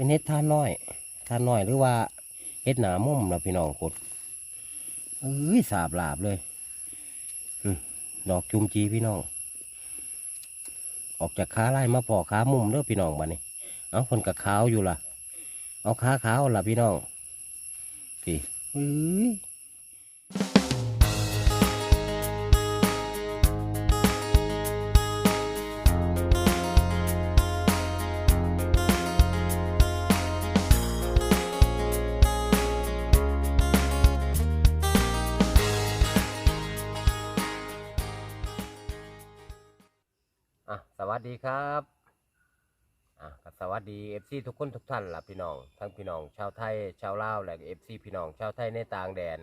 เป็นเห็ดทานน้อยทานน้อยหรือว่าเห็ดหนามุ่มนะพี่น้องกดเอ้ยสาบลาบเลยอดอกจุมจีพี่น้อง ออกจากขาไล่มาพอขามุมเด้อพี่น้องบ้านี้เอาคนกับขาวอยู่ล่ะ เอาขาขาวล่ะพี่น้องพี่เฮ้ย อะก็สวัสดีเอฟซีทุกคนทุกท่านล่ะพี่น้อง ทั้งพี่น้องชาวไทยชาวลาวและเอฟซีพี่น้องชาวไทยในต่างแดน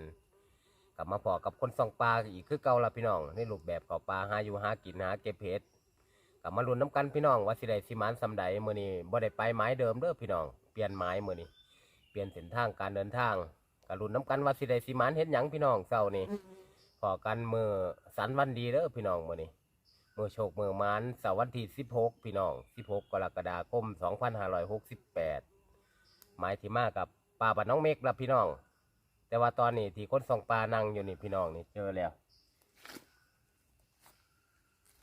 กลับมาพอกับคนส่องปลาอีกคือเก่าละพี่น้องในรูปแบบเก่าปลาหาอยู่หากินหาเก็บเห็ดกลับมาลุ้นน้ำกันพี่น้องว่าสิได้สิหมานสำใดมื้อนี้บ่ได้ไปไม้เดิมเด้อพี่น้องเปลี่ยนไม้มื้อนี้เปลี่ยนเส้นทางการเดินทางก็ลุ้นน้ำกันว่าสิได้สิหมานเฮ็ดหยังพี่น้องเช้านี้พอกันมือสันวันดีเด้อพี่น้องมื้อนี้ มือโชคมือมานเสาร์วันที่16 พี่น้อง 16 กรกฎาคม 2568 หมายที่มากับปลาบ้านน้องเมฆละพี่น้อง แต่ว่าตอนนี้ที่คนส่องปลานั่งอยู่นี่พี่น้องนี่เจอแล้ว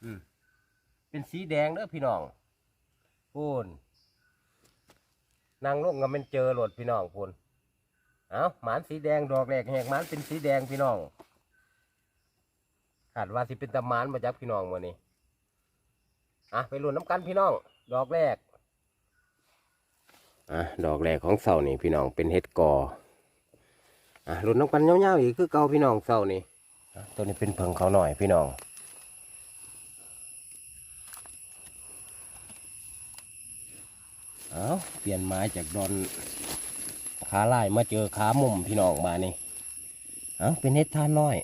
อืมเป็นสีแดงเด้อพี่น้องพูนนางลงก็เป็นเจอหลดพี่น้องพูนเอาหมานสีแดงดอกแรกแหกหมานเป็นสีแดงพี่น้องขาดว่าสิเป็นตะมานมาจับพี่น้องมื่อนี้ อะไปลุ้นน้ำกันพี่น้อง ดอกแรก อะดอกแรกของเสานี่พี่น้องเป็นเห็ดกออะรุ่นน้ำกันเงาๆอีกคือเก่าพี่น้องเศร้านี่ตัวนี้เป็นเพิงเขาหน่อยพี่น้องเอาเปลี่ยนไม้จากดอนขาลายมาเจอขามุมพี่น้องมานี่เอาเป็นเห็ดท่านน้อย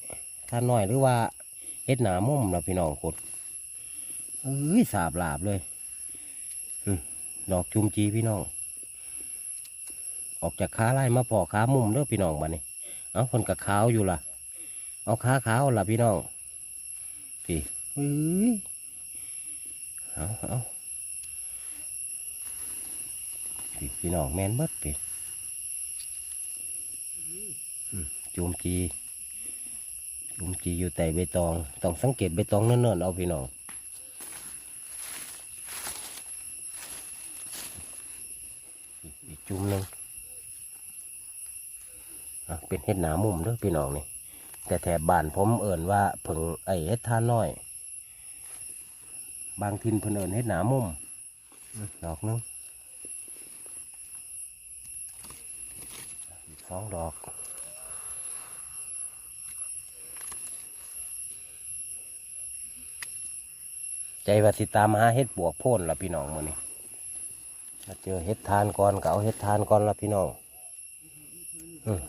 ท่านน้อยหรือว่าเห็ดหนามุมนะพี่น้องกด เอ้ยสาบลาบเลยดอกจุมจีพี่น้อง ออกจากขาไล่มาพอขามุมเด้อพี่น้องบ้านี้เอาคนกับขาวอยู่ล่ะ เอาขาขาวล่ะพี่น้องพี่เฮ้ยเอาเอาพี่พี่น้องแมนเบิดพี่อืมจูมจีจูมจีอยู่แต่ใบตอง ต้องสังเกตใบตองเนิ่นๆเอาพี่น้องอีกอีก จุ่มหนึ่งเป็นเห็ดหนามุมเด้อพี่น้องนี่ แต่แถบบ้านผมเอิ่นว่าเพิ่งไอเห็ดท่าน้อย บางทินเพิ่นเอิ่นเห็ดหนามุมดอกหนึงสองดอกใจว่าสิตามหาเห็ดบวกโพ่นละพี่น้องมื้อนี้ มาเจอเห็ดทานก่อนก็เอาเห็ดทานก่อนละพี่น้องอืม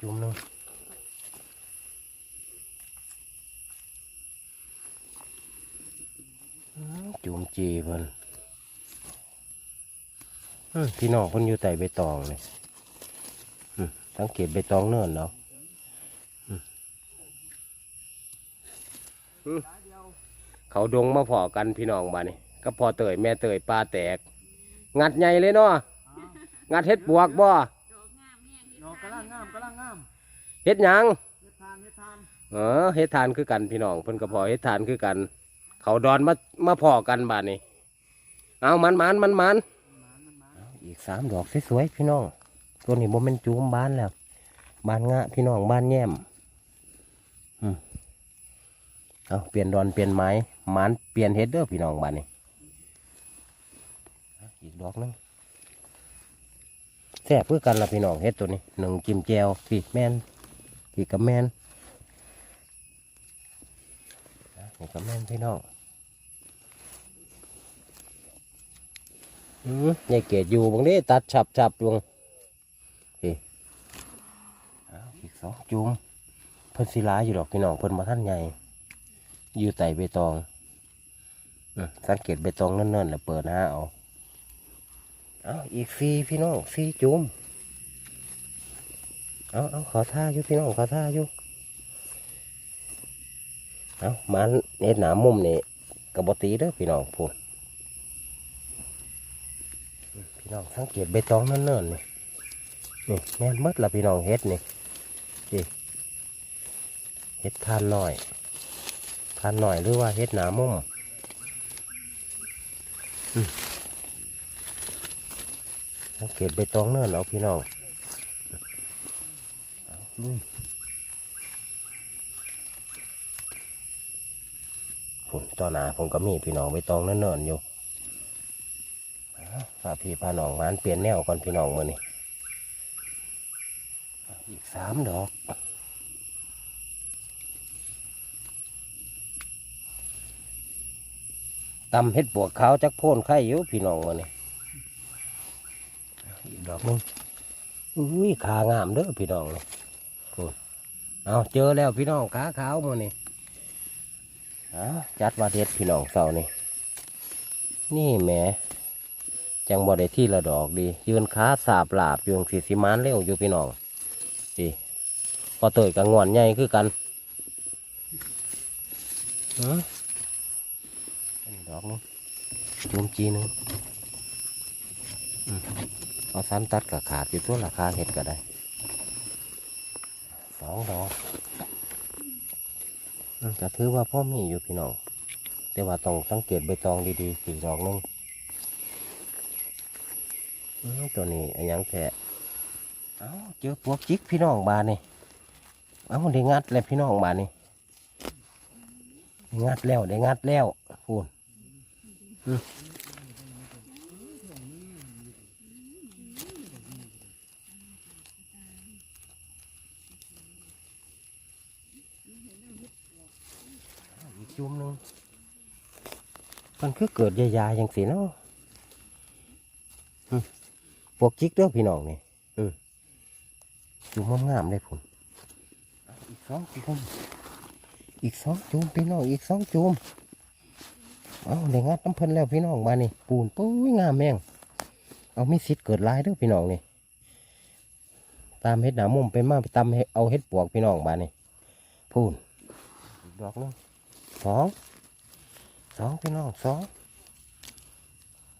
จุ่มหนึงจุ่มจีเพิ่นพี่น้องเพิ่นอยู่ใต้ใบตองเลยสังเกตใบตองเนิ่นเนาะอื้ออื้อเขาดงมาพอกันพี่น้องบ้านี่ ก็พอเตยแม่เตยปลาแตก งัดใหญ่เลยเนาะงัดเฮ็ดบวกบ่ดอกกำลังงามกำลังงามเฮ็ดหยังเฮ็ดทานเฮ็ดทานเออเฮ็ดทานคือกันพี่น้องเพิ่นก็พอเฮ็ดทานคือกัน เขาดอนมามาพอกันบาดนี้เอามันมันมันมันอีกสามดอกสวยๆพี่น้องตัวนี้บ่แม่นจูมบานแล้วบานงะพี่น้องบานแย้มอืมเอาเปลี่ยนดอนเปลี่ยนไม้หมันเปลี่ยนเฮ็ดเด้อพี่น้องบานนี้เอาอีก ดอกนึงแซ่บเพื่อกันละพี่น้องเฮ็ดตัวนี้หนึ่งจิมแจวพี่แมนพี่กับแมนนี่ก็แมนพี่น้องอืมยายเกดอยู่บางนี้ตัดฉับฉับลงพี่อีกสองจุ่มเพิ่นศิลาอยู่ดอกพี่น้องเพิ่นมาท่านใหญ่อยู่ไต่ใบตองสังเกตใบตองเนิ่นๆแล้วเปิดหน้าเอา เอาอีกสี่พี่น้องสี่จุ่มเอาเอาขอท่าอยู่พี่น้องขอท่าอยู่เอามันเอ็ดหนามมุมนี่กับบตีเด้อพี่น้องพูดน้องสังเกตใบตองนั่นเนิ่นๆนี่นี่แม่นมดละพี่น้องเฮ็ดนี่นี่เฮ็ดทานหน่อยทานหน่อยหรือว่าเฮ็ดหนามุมอืม เกตใบตองเนิ่นเอาพี่น้องลุยผมต่อหนาผมก็มีพี่น้องใบตองเนิ่นๆอยู่พาพี่พาน้องหวานเปลี่ยนแนวก่อนพี่น้องมือนี่อีกสามดอกตำเห็ดปวกขาวจักโพ่นไข่อยู่พี่น้องมือนี่ ดอกนึงอุ้ยขางามเด้อพี่น้องเลยเอาเจอแล้วพี่น้องขาขาวมือนี่เอาจัดว่าเด็ดพี่น้องเสานี่นี่แหมจังบ่ได้ที่ละดอกดี ยืนขาสาบหลาบอยู่สีสิมานเร็วอยู่พี่น้องสิพอเตยกับงอนใหญ่คือกันฮะดอกนึงจุ่มจีนึงอืม เอาสันตัดกับขาดอยู่ตัวราคาเห็ดก็ได้สองดอกก็ถือว่าพ่อมีอยู่พี่น้องแต่ว่าต้องสังเกตใบตองดีๆสี่ดอกนึงตัวนี้อันยังแท้เอาเจอปวกจิกพี่น้องบานนี่เอ้าได้งัดแล้วพี่น้องบานนี่งัดแล้วได้งัดแล้วพูนอืมอีกจุ่มหนึง มันคือเกิดยายๆอย่างสิเนาะพวกจิกเด้อพี่น้องนี่อืมจุ่มงามๆเลยผมอีกสองจุ่มอีกสองจุ่มพี่น้องอีกสองจุ่มเอาเดี๋ยงัดน้ำเพิ่นแล้วพี่น้องมานี่ปูนปุ้ยงามแม่งเอาไมีสิทธิ์เกิดลายเด้อพี่น้องนี่ตามเฮ็ดหนามุมไปมาไปตามเฮ็ดเอาเฮ็ดปวกพี่น้องบานี่พูนดอกนึงสอง สองพี่น้องสอง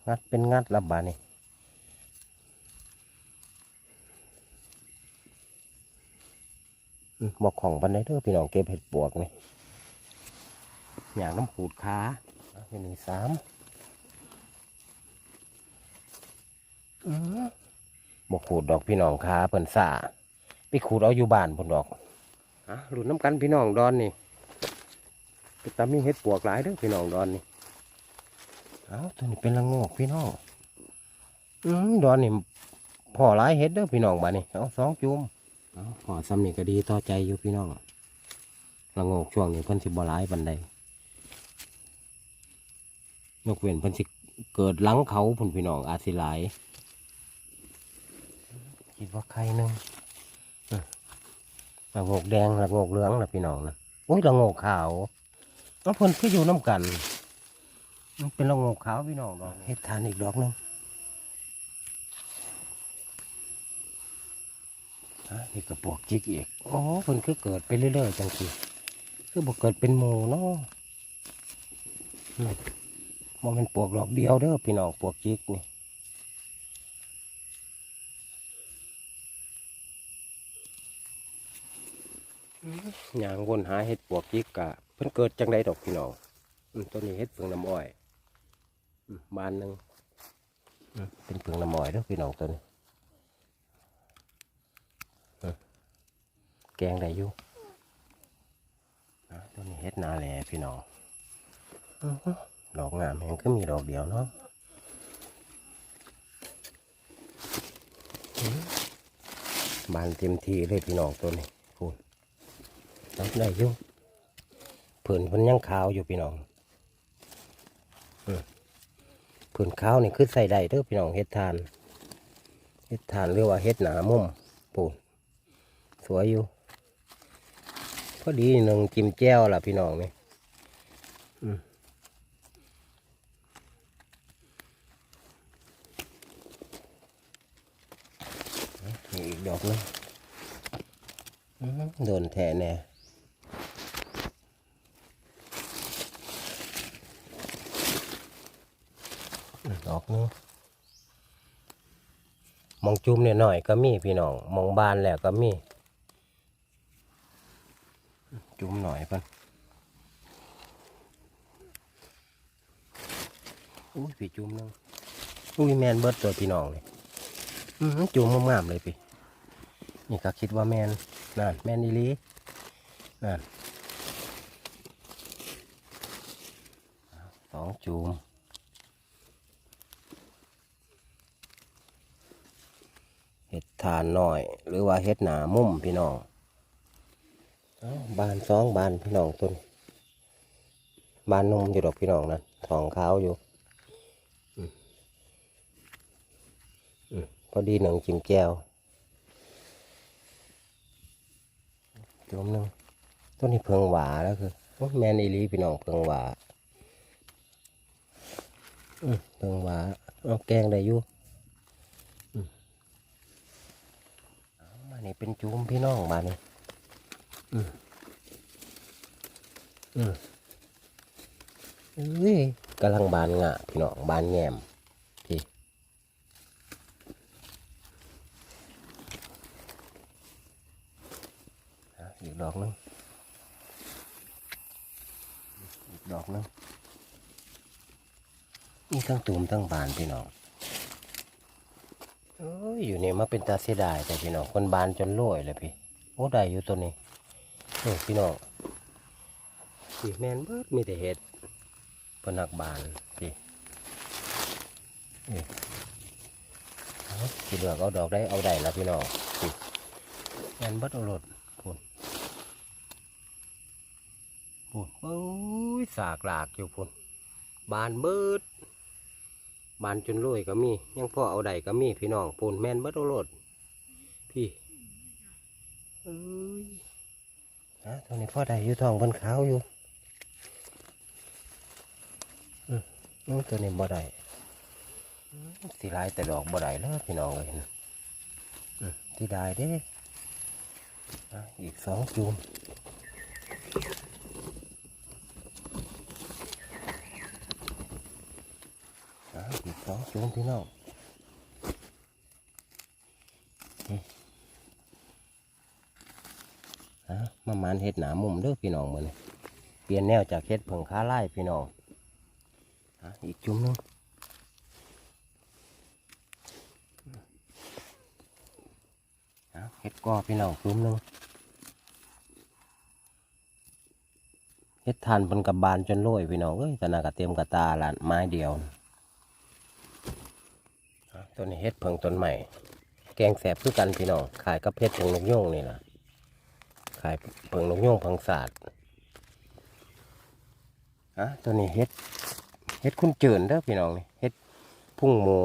งัดเป็นงัดละบานี่อืมบอกของบันไดเด้อพี่น้องเก็บเห็ดปวกนี่อย่างน้ำขูดขาเอาไปหนึ่งสามอื้อบอกขูดดอกพี่น้องขาเพิ่นสาไปขูดเอาอยู่บ้านเพิ่นดอกอะหลุดน้ำกันพี่น้องดอนนี่ ไปตามีเห็ดปวกหลายเด้อพี่น้องดอนนี่เอาตัวนี้เป็นละโงกพี่น้องอืมดอนนี่พ่อหลายเห็ดเด้อพี่น้องบ้านี่เอาสองจุ่มเอาพอซ้ำนี่ก็ดีต่อใจอยู่พี่น้องละโงกช่วงนี้เพิ่นสิบ่ร้ายบันไดยกเว้นเพิ่นสิเกิดหลังเขาพุ่นพี่น้องอาจสิหลายคิดว่าใครหนึงละโงกแดงละโงกเหลืองละพี่น้องนะโอ้ยละโงกขาว เอาเพิ่นคืออยู่น้ำกันมันเป็นละงกขาวพี่น้องดอกเฮ็ดทานอีกดอกหนึงอะนี่ก็ปวกจิกอีกอ๋อเพิ่นคือเกิดไปเรื่อยๆจังสิคือบอกเกิดเป็นหมูเนาะมันเป็นปวกดอกเดียวเด้อพี่น้องปวกจิกนี่อย่างวนหาเห็ดปวกจิกกะ พิ่นเกิดจังไดดอกพี่น้องอืมตัวนี้เห็ดเผืองน้ำอ้อยอืมบานหนึ่งอืมเป็นเผืองน้ำอ้อยเด้อพี่น้องตัวนี้แกงได้อยู่อะตัวนี้เฮ็ดนาแหล่พี่น้องอื้อหือดอกงามแหงก็มีดอกเดียวเนาะอื้อบานเต็มทีเลยพี่น้องตัวนี้พูดรับได้อยู่เผื่นเพิ่นยังขาวอยู่พี่น้องอื้อเผื่นขาวนี่คือใส่ได้เด้อพี่น้องเฮ็ดทานเฮ็ดทานหรือว่าเฮ็ดหนามุมปูนสวยอยู่พอดีหนึ่งจิ้มแจ้วล่ะพี่น้องนี่อืมนี่อีกดอกนึงโดนแทะแน่ ดอกนึงมองจุ่มเนี่ยหน่อยก็มีพี่น้องมองบานแล้วก็มี จุ่มหน่อยเพิ่นอุ้ยพี่จุ่มนึงอุ้ยแมนเบิดตัวพี่น้องเลยอื้อหือจุ่มงามๆเลยพี่นี่ก็คิดว่าแมนนั่นแมนอีลีนั่นสองจุ่มเห็ดทานหน่อย หรือว่าเห็ดหนามุ่มพี่น้องบานสองบานพี่น้องต้นบานนมอยู่ดอกพี่น้องนั่นทองขาวอยู่อืมอืมพอดีหนังจิ้มแก้วจุ่มหนึ่งต้นนี้เพิงหวาแล้วคือโอ้แมนอีลีพี่น้องเพิงหวาอืมเพิงหวาเอาแกงได้อยู่อืมเอามานี่เป็นจุ่มพี่น้องมานี่อืมอืมเอ้ยกำลังบานงะพี่น้องบานแงมพี่อะอีกดอกหนึงอีกดอกหนึงนี่ทั้งตูมทั้งบานพี่น้องเอยู่นี่มาเป็นตาเสียดายแต่พี่น้องคนบานจนโรยเลยพี่ โอ้ได้อยู่ตัวนี้เออพี่น้องพี่แมนเบิดมีแต่เห็ดพนนักบานพี่นี่เอาที่เหลือกเอาดอกได้เอาได้แล้วพี่น้องพี่แมนเบิดเอารถพุ่นพุ่นโอ้ยสากหลากอยู่พุ่นบานเบิด บานจนรวยก็มียังพ่อเอาได้ก็มีพี่น้องปูนแมนเบัดโอรดพี่เอ้ยฮะตอนนี้พ่อได้อยู่ท้องบนขาวอยู่อืมอืมตัวนี้บ่ได้อืมสีลายแต่ดอกบ่ได้แล้วพี่น้องเลยที่ได้เด้ออีกสองจูม อีกสองจูมพี่น้องอืมอะมามันเห็ดหนามุมเด้อพี่น้องมือนี่เปลี่ยนแนวจากเห็ดผงค้าไล่พี่น้องอะอีกจุ่มหนึงอะเห็ดกอพี่น้องจุ่มหนึงเห็ดทานเป็นกับบานจนโรยพี่น้องเอ้ยตนากระเตรียมกระตาหลานไม้เดียวอะ ตัวนี้เฮ็ดเพิงต้นใหม่ แกงแสบคือกันพี่น้อง ขายกับเฮ็ดเพิงนกโยงนี่ล่ะขายเพิงนกโยงพังศาสตร์อะตัวนี้เฮ็ด เฮ็ดคุณเจินเด้อพี่น้องนี่ เฮ็ดพุ่งหมู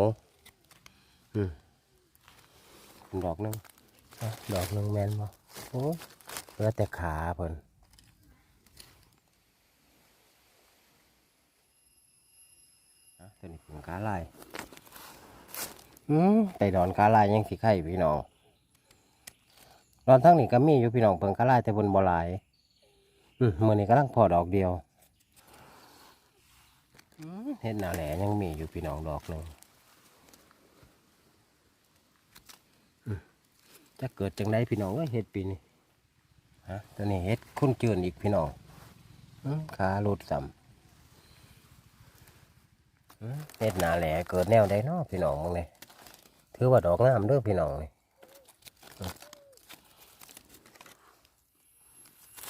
อืมดอกหนึงอะดอกหนึงแมนบ่โอ้เหลือแต่ขาเพิ่นอะตัวนี้เป็นกาลาย อืมไต่ดอนกาลายยังสิไข่พี่น้องดอนทั้งนี้ก็มีอยู่พี่น้องเพิ่งกาลายแต่บนบ่หลายอืมมือนี้กำลังพอดอกเดียวอืมเห็ดหนาแหลยังมีอยู่พี่น้องดอกหนึ่งอืมจะเกิดจังไดพี่น้องเอ้ยเห็ดปีนี้ฮะตัวนี้เห็ดคุ้นเจือนอีกพี่น้องอืมขาหลุดสัมอืมเห็ดหนาแหลเกิดแนวใดเนาะพี่น้องมึงเลย ถือว่าดอกงามเด้อพี่น้องนี่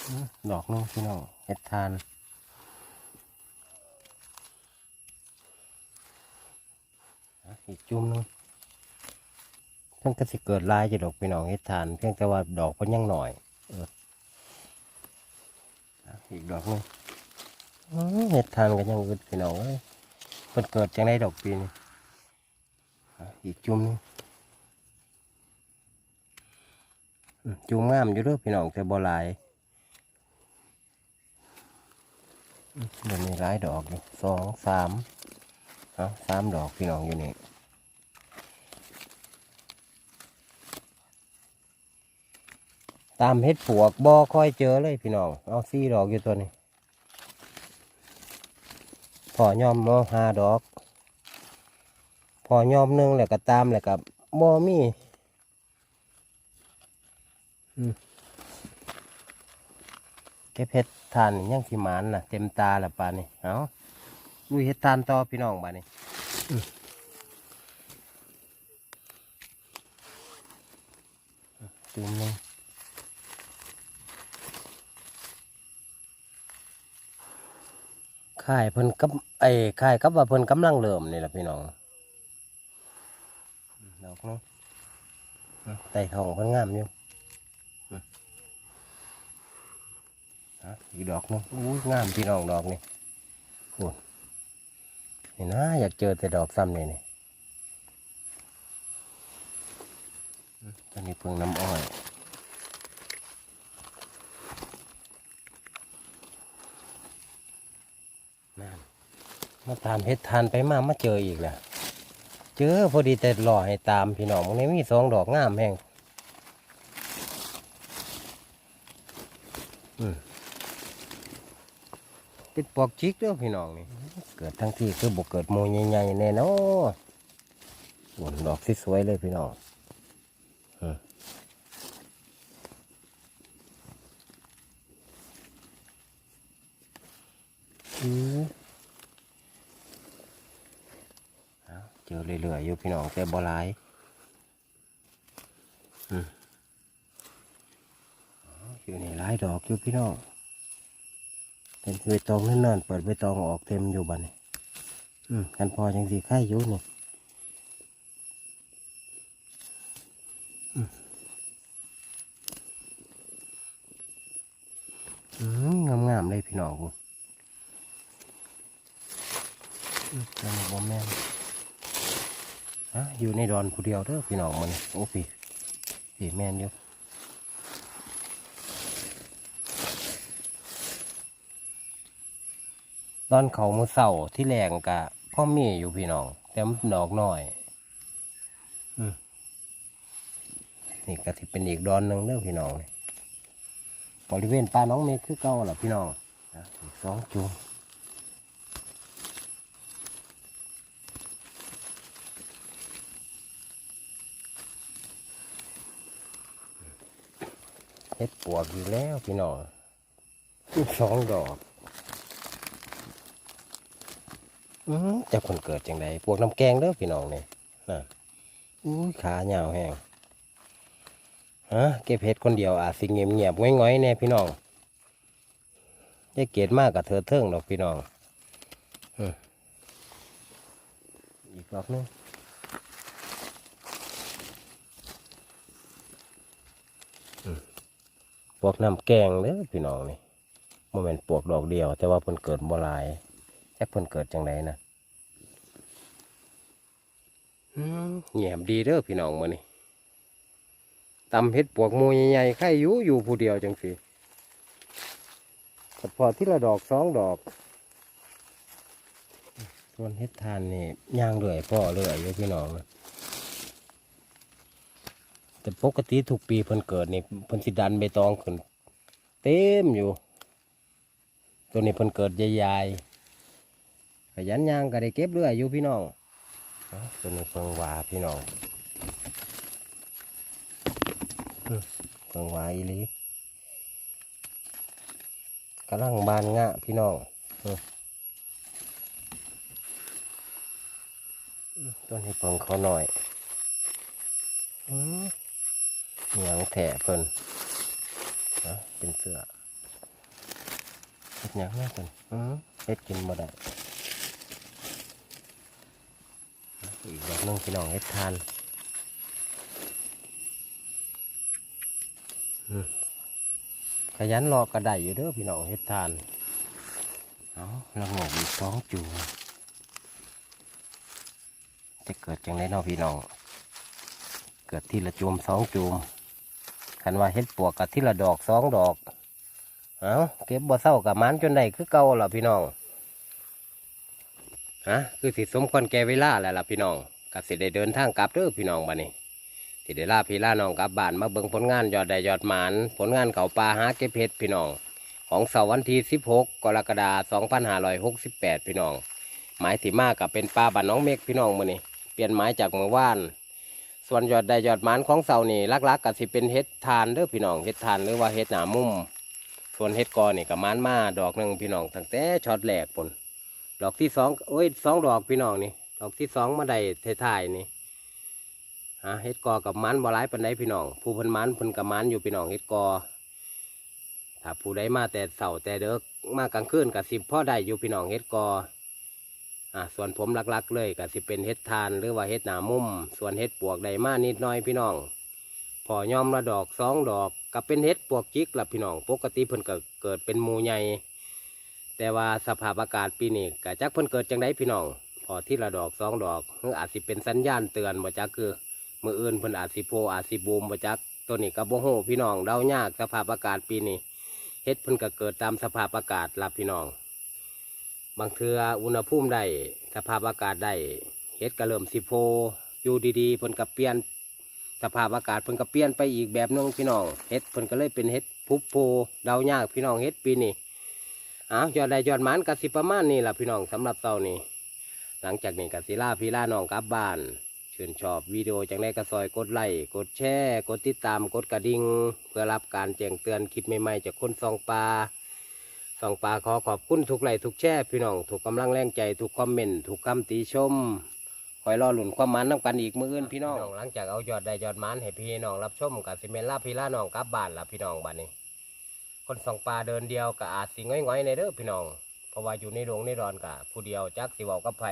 อืมดอกนึงพี่น้องเห็ดทานอะอีกจุ่มนึงเพิ่งก็สิเกิดลายจะดอกพี่น้องเห็ดทาน เพียงแต่ว่าดอกเพิ่นยังหน่อยเอออะอีกดอกนึงเห็ดทานก็ยังอึดพี่น้องเอ้ยเพิ่นเกิดจังไดดอกปีนี้ อีกจุ่มนึงจุ่มงามอยู่เด้วยพี่น้องแต่บ่หลายมเดี๋ยวนี้หลายดอกอยู่สองสามเอาสามดอกพี่น้องอยู่นี่ตามเฮ็ดปวกบ่ค่อยเจอเลยพี่น้อง เอาสี่ดอกอยู่ตัวนี้พอยอมเอหาดอก พอยอมนึงแล้วก็ตามแล้วก็บอมีอืมเก็บเห็ดทานนี่ยังสิหมานน่ะ เต็มตาละปานี่เอาลุยเห็ดทานต่อพี่น้องบานี้อืมจุ่มหนึงค่ายเพิ่นกับไอ้ค่ายกับว่าเพิ่นกำลังเริ่มนี่แหละพี่น้อง ดอกเนาะไต่ทองเพิ่นงามอยู่ฮะอีกดอกเนึงอู้งามพี่น้องดอกนี่โอ้นี่นะอยากเจอแต่ดอกซ้ำนี่นี่ตอนนี้เพิ่งน้ำอ้อยนั่นมาตามเพชรทานไปมามาเจออีกแล้ว เจอพอดีแต่รอให้ตามพี่น้องมันนี้มีสองดอกงามแห้งอืมติดปอกจิกเด้อพี่น้องนี่ เกิดทั้งที่คือบุกเกิดโมใหญ่ๆแน่เนอนหวนดอกสวยเลยพี่น้องอืมอืม เจอเรื่อยๆอยู่พี่น้องแต่บ่หลายอืออยู่ในหลายดอกอยู่พี่น้องเป็นใบตองนั่นๆเปิดใบตองออกเต็มอยู่บัดนี้อืมกันพอจังสีไข่อยู่นี่อืมอืมงามๆเลยพี่น้องกูอืมจังบ่แม่น ฮะอยู่ในดอนผู้เดียวเด้อพี่น้องมันโอ้พี่พี่แมนอยู่ตอนเขามือเสาที่แรงกะพ่อมีอยู่พี่น้อง แต่มันดอกน้อยอนี่ก็ที่เป็นอีกดอนหนึ่งเด้อพี่น้องนี่บริเวณป่าน้องเมฆคือเก่าล่ะพี่น้องอีกสองจูง เฮ็ดปวกอยู่แล้วพี่น้องอีกสองดอกอือจะคนเกิดจังไดพวกน้ำแกงเด้อพี่น้องเนี่ยน่ะอุ้ยขาเหยาวแห้งฮะเก็บเห็ดคนเดียวอาจสิเงียบเงียบๆง่อยๆแน่พี่น้องจะเกตมากกับเธอเทิงดอกพี่น้องอืมอีกดอกนึง วกน้ำแกงเด้อพี่น้องนี่โมเมนปวกดอกเดียว แต่ว่าเพิ่นเกิดบ่หลายแค่เพิ่นเกิดจังไดนะอืมแหยมดีเด้อพี่น้องมื้อนี้ตำเฮ็ดปวกหมูใหญ่ๆไข่อยู่อยู่ผู้เดียวจังสิพอที่ละดอกสองดอก ส่วนเฮ็ดทานนี่ย่างเรื่อยพ่อเรื่อยอยู่พี่น้องนะ แต่ปกติทุกปีเพิ่นเกิดนี่เพิ่นสิดันใบตองขึ้น เต็มอยู่ ตัวนี้เพิ่นเกิดใหญ่ๆขยันย่างก็ได้เก็บเรื่อยอยู่พี่น้องตัวนี้เพิ่งวาพี่น้องเพิ่งวาอีลีกำลังบานงะพี่น้องตัวนี้เพิ่งเขาหน่อยอ ยงแถะเพิ่นนะเป็นเสือเฮ็ดหยังแม่เพิ่นอือเฮ็ดกินบ่ได้อีกดอกนึงพี่น้องเฮ็ดทานขยันรอกระไดอยู่เด้อพี่น้องเฮ็ดทานเอาละงกอีกสองจูจะเกิดจังไดเนาะพี่น้อง เกิดทีละจูมสองจูม คันว่าเฮ็ดปวกกับทีละดอกสองดอก เอาเก็บบ่เศร้ากับมันจนได้คือเก่าล่ะพี่น้องฮะคือสิสมควรแก่เวลาแล้วล่ะพี่น้องก็สิได้เดินทางกลับเด้อพี่น้องบัดนี้สิได้ลาพี่ลาน้องกลับบ้านมาเบิ่งผลงานยอดได้ยอดหมานผลงานเขาปลาหาเก็บเห็ดพี่น้อง ของเสาร์วันที่ 16 กรกฎาคม2568 พี่น้อง หมายที่มากกับเป็นปลาบ้านน้องเมฆพี่น้องมื้อนี้เปลี่ยนหมายจากเมื่อวาน ส่วนยอดได้ยอดหมานของเสานี่ลักๆก็สิเป็นเฮ็ดทานเด้อพี่น้องเฮ็ดทานหรือว่าเฮ็ดหนามุมส่วนเฮ็ดกอนี่ก็หมานมาดอกหนึ่งพี่น้องตั้งแต่ช็อตแรกปนดอกที่สองโอ้ยสองดอกพี่น้องนี่ ดอกที่สองมาได้ท้ายๆนี่ฮะเฮ็ดกอกับมันบ่หลายปานใดพี่น้องผู้พิ่นมันพิ่นกับมันอยู่พี่น้องเฮ็ดกอถ้าผู้ใดมาแต่เสาแต่เด็กมากลางคืนกับสิพ่อได้อยู่พี่น้องเฮ็ดกอ อ่าส่วนผมหลักๆ เลยก็สิเป็นเฮ็ดทานหรือว่าเฮ็ดหนามุมส่วนเฮ็ดปวกใดมานิดหน้อยพี่น้องพอยอมละดอกสองดอกก็เป็นเฮ็ดปวกจิกละพี่น้องปกติเพิ่นก็เกิดเป็นหมูใหญ่แต่ว่าสภาพอากาศปีนี้ก็จักเพิ่นเกิดจังไดพี่น้องพอที่ละดอกสองดอกหรืออาจสิเป็นสัญญาณเตือนบ่จักคือมืออื่นเพิ่นอาจสิโพอาจสิบูมบ่จักตัวนี้ก็บ่ฮู้พี่น้องเดายากสภาพอากาศปีนี้เฮ็ดเพิ่นก็เกิดตามสภาพอากาศละพี่น้อง บางเทืออุณหภูมิได้สภาพอากาศได้เฮ็ดก็เริ่มสิโพอยู่ดีๆเพิ่นก็เปลี่ยนสภาพอากาศเพิ่นก็เปลี่ยนไปอีกแบบนึงพี่น้องเฮ็ดเพิ่นก็เลยเป็นเฮ็ดพุบโพเดายากพี่น้องเฮ็ดปีนี้อ้าวยอดได้ยอดมานก็สิประมาณนี้ล่ะพี่น้องสำหรับเตานี้หลังจากนี้ก็สิลาพี่ลาน้องกลับบ้านชื่นชอบวิดีโอจังได้ก็ซอยกดไลค์กดแชร์กดติดตามกดกระดิ่งเพื่อรับการแจ้งเตือนคลิปใหม่ๆจากคนซองปลา สองปลาขอขอบคุณทุกไลค์ทุกแช่พี่น้องถูกกำลังแรงใจทุกคอมเมนต์ถูกคำติชมคอยรอหลุนความมันน้ำกันอีกมืออื่นพี่น้องหลังจากเอายอดได้ยอดมันให้พี่น้องรับชมกับสิเมนลาพี่ลาน้องกลับบ้านละพี่น้องบ้านนี้ คนสองปลาเดินเดียวกับอาจสิง่อยๆในเด้อพี่น้อง เพราะว่าอยู่ในโรงในรอนกับผู้เดียวจักสิเวากับไผ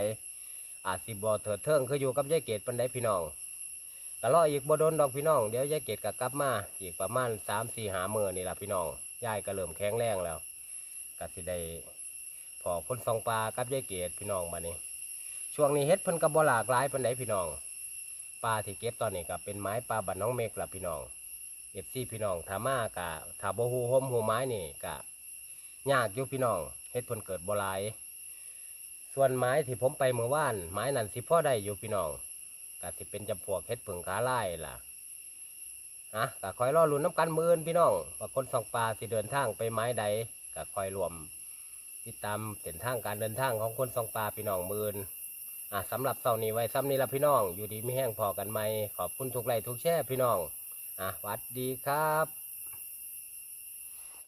อาจสิบอเถิดเทิงคืออยู่กับยายเกดปันไดพี่น้องก็รออีกบ่โดนดอกพี่น้องเดี๋ยวยายเกดก็กลับมาอีกประมาณสามสี่หาเมื่อนี่ละพี่น้องยายก็เริ่มแข็งแรงแล้ว ก็สิได้พอคนสองปลากับยายเกดพี่น้องมานี่ช่วงนี้เฮ็ดเพิ่นก็บ่หลากหลายปานใดพี่น้องปลาที่เก็บตอนนี้ก็เป็นไม้ปลาบันน้องเมกล่ะพี่น้องเอฟซีพี่น้องถามากะถาบ่ฮู้ห่มฮู้ไม้นี่ก็ยากอยู่พี่น้องเฮ็ดเพิ่นเกิดบ่หลายส่วนไม้ที่ผมไปเมื่อวานไม้นั่นสิพ่อได้อยู่พี่น้องก็สิเป็นจำพวกเฮ็ดผึ่งขาไลายล่ะฮะก็คอยรอลุ้นน้ำกันมืออื่นพี่น้องว่าคนสองปลาสิเดินทางไปไม้ใด ก็คอยรวมติดตามเส้นทางการเดินทางของคนสองปลาพี่น้องมืนอะสำหรับเสาร์นี้ไว้ซ้ำนี้ละพี่น้อง อยู่ดีไม่แห้งพอกันไหมขอบคุณทุกไลค์ทุกแช่พี่น้องอะวัดดีครับ